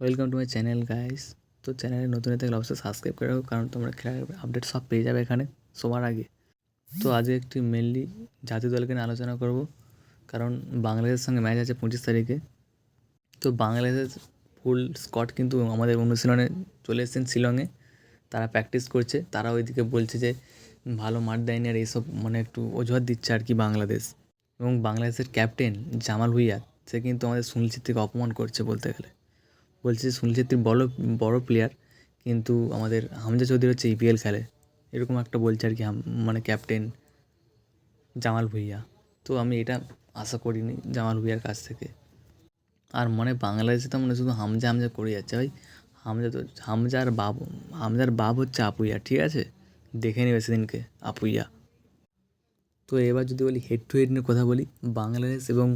Welcome to my channel guys তো চ্যানেলে নতুন হয়ে থাকলে অবশ্যই সাবস্ক্রাইব করে রাখো, কারণ তোমরা খেলার আপডেট সব পেয়ে যাবে এখানে, সবার আগে। তো আজকে একটি মেনলি জাতীয় দলকে নিয়ে আলোচনা করব, কারণ বাংলাদেশের সঙ্গে ম্যাচ আছে পঁচিশ তারিখে। তো বাংলাদেশের ফুল স্কট কিন্তু আমাদের অনুশীলনে চলে এসেছেন শিলংয়ে, তারা প্র্যাকটিস করছে, তারা ওইদিকে বলছে যে ভালো মাঠ দেয়নি আর এইসব মানে একটু অজুহাত দিচ্ছে আর কি বাংলাদেশ। এবং বাংলাদেশের ক্যাপ্টেন জামাল ভুইয়া, সে কিন্তু আমাদের সুনীল ছেত্রীকে অপমান করছে বলতে গেলে। বলছে সুনীল ছেত্রী বড় বড় প্লেয়ার কিন্তু আমাদের হামজা চৌধুরী হচ্ছে ইপিএল খেলে। এরকম একটা বলছে আর কি মানে ক্যাপ্টেন জামাল ভুইয়া। তো আমি এটা আশা করিনি জামাল ভুইয়ার কাছ থেকে। আর মনে বাংলাদেশে তো মনে শুধু হামজা হামজা করে যাচ্ছে। ভাই, হামজা তো হামজার বাব, হামজার বাপ হচ্ছে আপুইয়া, ঠিক আছে? দেখে নেবে সেদিনকে আপুইয়া। তো এবার যদি বলি হেড টু হেড নিয়ে কথা বলি, বাংলাদেশ এবং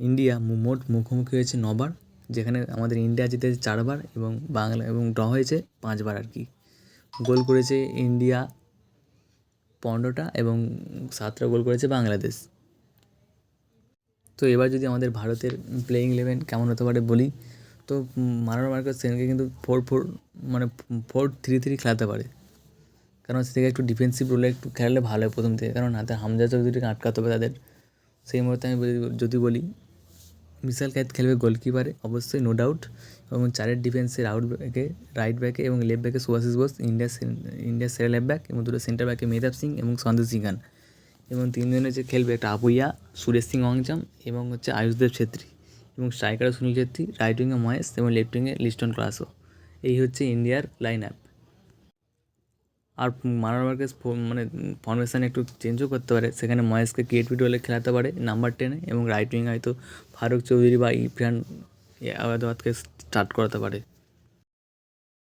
ইন্ডিয়া মোট মুখোমুখি হয়েছে নবার। যেখানে আমাদের ইন্ডিয়া জিতেছে চারবার এবং বাংলা এবং ড্র হয়েছে পাঁচবার আর কি। গোল করেছে ইন্ডিয়া পনেরোটা এবং সাতটা গোল করেছে বাংলাদেশ। তো এবার যদি আমাদের ভারতের প্লেয়িং ইলেভেন কেমন হতে পারে বলি, তো মারানো মার্কেট সেনকে কিন্তু ফোর ফোর মানে ফোর থ্রি থ্রি খেলাতে পারে। কারণ সেদিকে একটু ডিফেন্সিভ রোলে একটু খেলালে ভালো হয় প্রথম থেকে। কারণ হাতে হামজা চৌধুরীকে আটকাতে হবে তাদের। সেই মুহূর্তে আমি যদি বলি বিশাল ক্যাত খেলবে গোলকিপারে অবশ্যই নো ডাউট এবং চারের ডিফেন্সের আউট ব্যাকে রাইট ব্যাকে এবং লেফট ব্যাকে সুভাশিস বোস ইন্ডিয়ার ইন্ডিয়া সেরা লেফট ব্যাক এবং দুটো সেন্টার ব্যাকে মেহতাব সিং এবং সন্দেশ সিংহান এবং তিনজনে যে খেলবে একটা আপুইয়া, সুরেশ সিং অংচাম এবং হচ্ছে আয়ুষদেব ছেত্রী এবং স্ট্রাইকারে সুনীল ছেত্রী রাইট উইংয়ে মহেশ এবং লেফট উইংয়ে লিস্টন ক্লাসও এই হচ্ছে ইন্ডিয়ার লাইন আপ আর মারার মার্কেস মানে ফর্মেশান একটু চেঞ্জও করতে পারে। সেখানে মহেশকে ক্রিয়েটিভিটি হলে খেলাতে পারে নাম্বার টেনে এবং রাইট উইং হয়তো ফারুক চৌধুরী বা ইফরান স্টার্ট করাতে পারে।